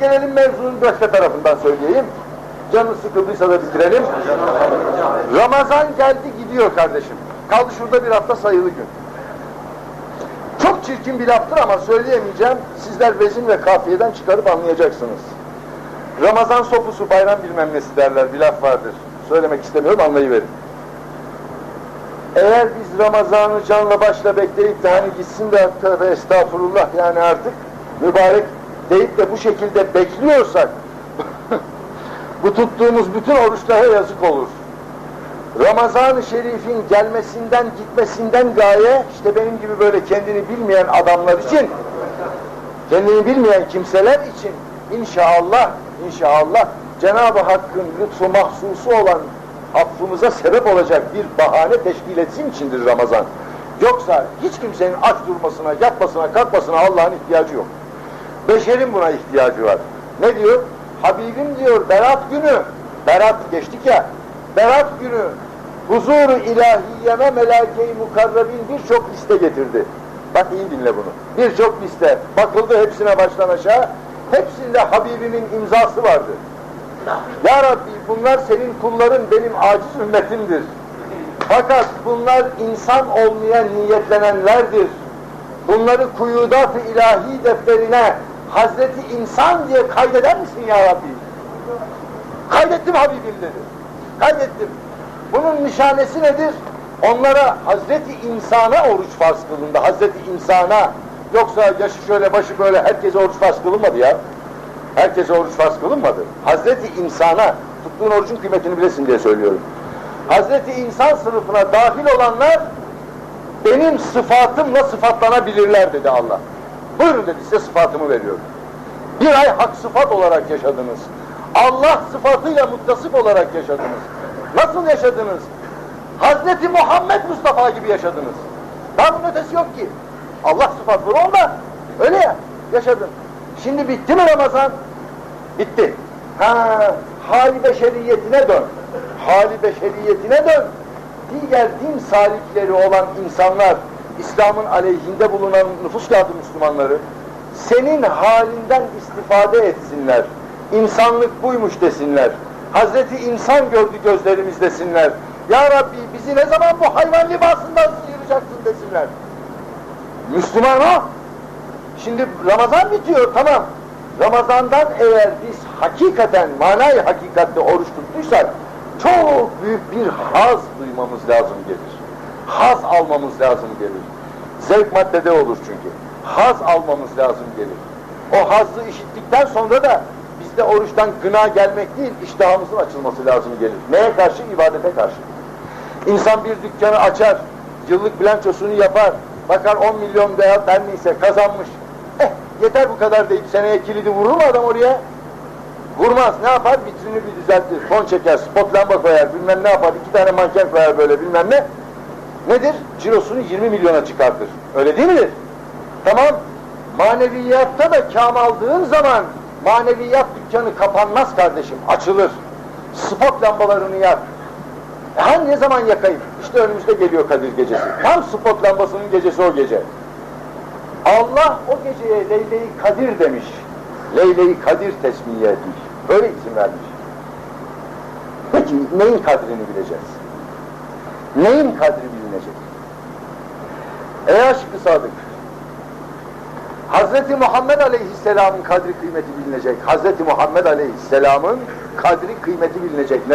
Gelelim mevzunun başka tarafından söyleyeyim. Canı sıkıldıysa da bitirelim. Ramazan geldi gidiyor kardeşim. Kaldı şurada bir hafta sayılı gün. Çok çirkin bir laftır ama söyleyemeyeceğim. Sizler vezin ve kafiyeden çıkarıp anlayacaksınız. Ramazan sopusu bayram bilmem nesi derler bir laf vardır. Söylemek istemiyorum anlayıverin. Eğer biz Ramazan'ı canla başla bekleyip de hani gitsin de tövbe estağfurullah yani artık mübarek deyip de bu şekilde bekliyorsak bu tuttuğumuz bütün oruçlara yazık olur. Ramazan-ı Şerif'in gelmesinden gitmesinden gaye işte benim gibi böyle kendini bilmeyen adamlar için kendini bilmeyen kimseler için inşallah inşallah Cenab-ı Hakk'ın lütfu mahsusu olan affımıza sebep olacak bir bahane teşkil etsin içindir Ramazan. Yoksa hiç kimsenin aç durmasına, yatmasına, kalkmasına Allah'ın ihtiyacı yok. Beşerin buna ihtiyacı var. Ne diyor? Habibim diyor Berat günü, Berat geçtik ya, Berat günü huzuru ilahiyeme melake-i mukarrabin birçok liste getirdi. Bak iyi dinle bunu. Birçok liste. Bakıldı hepsine baştan aşağı. Hepsinde Habibimin imzası vardı. Ya Rabbi bunlar senin kulların benim aciz ümmetimdir. Fakat bunlar insan olmaya niyetlenenlerdir. Bunları kuyudat ilahi defterine Hazreti insan diye kaydeder misin ya Rabbi? Kaydettim Habibim dedi. Kaydettim. Bunun nişanesi nedir? Onlara Hazreti insana oruç farz kılındı. Hazreti insana. Yoksa yaşı şöyle başı böyle herkese oruç farz kılınmadı ya. Herkese oruç farz kılınmadı. Hazreti insana, tuttuğun orucun kıymetini bilesin diye söylüyorum. Hazreti insan sınıfına dahil olanlar benim sıfatımla sıfatlanabilirler dedi Allah. Buyurun dedi size sıfatımı veriyorum. Bir ay hak sıfat olarak yaşadınız. Allah sıfatıyla muttasıf olarak yaşadınız. Nasıl yaşadınız? Hazreti Muhammed Mustafa gibi yaşadınız. Daha bunun ötesi yok ki. Allah sıfatları onda. Öyle ya. Yaşadın. Şimdi bitti mi Ramazan? Bitti. Ha, hali beşeriyetine dön. Hali beşeriyetine dön. Diğer din salikleri olan insanlar, İslam'ın aleyhinde bulunan nüfus kağıdı Müslümanları, senin halinden istifade etsinler. İnsanlık buymuş desinler. Hazreti insan gördü gözlerimiz desinler. Ya Rabbi bizi ne zaman bu hayvan libasından sıyıracaksın desinler. Müslüman o. Şimdi Ramazan bitiyor tamam. Ramazandan eğer biz hakikaten manayı hakikatte oruç tuttuysak çok büyük bir haz duymamız lazım gelir. Haz almamız lazım gelir. Zevk maddede olur çünkü. Haz almamız lazım gelir. O hazzı işittikten sonra da bizde oruçtan gına gelmek değil, iştahımızın açılması lazım gelir. Neye karşı? İbadete karşı. İnsan bir dükkanı açar, yıllık bilançosunu yapar, bakar 10 milyon veya her neyse kazanmış. Eh yeter bu kadar deyip seneye kilidi vurur mu adam oraya? Vurmaz. Ne yapar? Vitrini bir düzeltir. Fon çeker, spot lamba koyar, bilmem ne yapar. iki tane manken koyar böyle bilmem ne. Nedir? Cirosunu 20 milyona çıkartır. Öyle değil midir? Tamam. Maneviyatta da kam aldığın zaman maneviyat dükkanı kapanmaz kardeşim. Açılır. Spot lambalarını yak. E hani ne zaman yakayım? İşte önümüzde geliyor Kadir gecesi. Tam spot lambasının gecesi o gece. Allah o geceye Leyle-i Kadir demiş. Leyle-i Kadir tesmiye etmiş. Böyle isim vermiş. Peki neyin kadrini bileceğiz? Neyin kadri bilinecek? Ey aşkı sadık! Hazreti Muhammed Aleyhisselam'ın kadri kıymeti bilinecek. Hazreti Muhammed Aleyhisselam'ın kadri kıymeti bilinecek.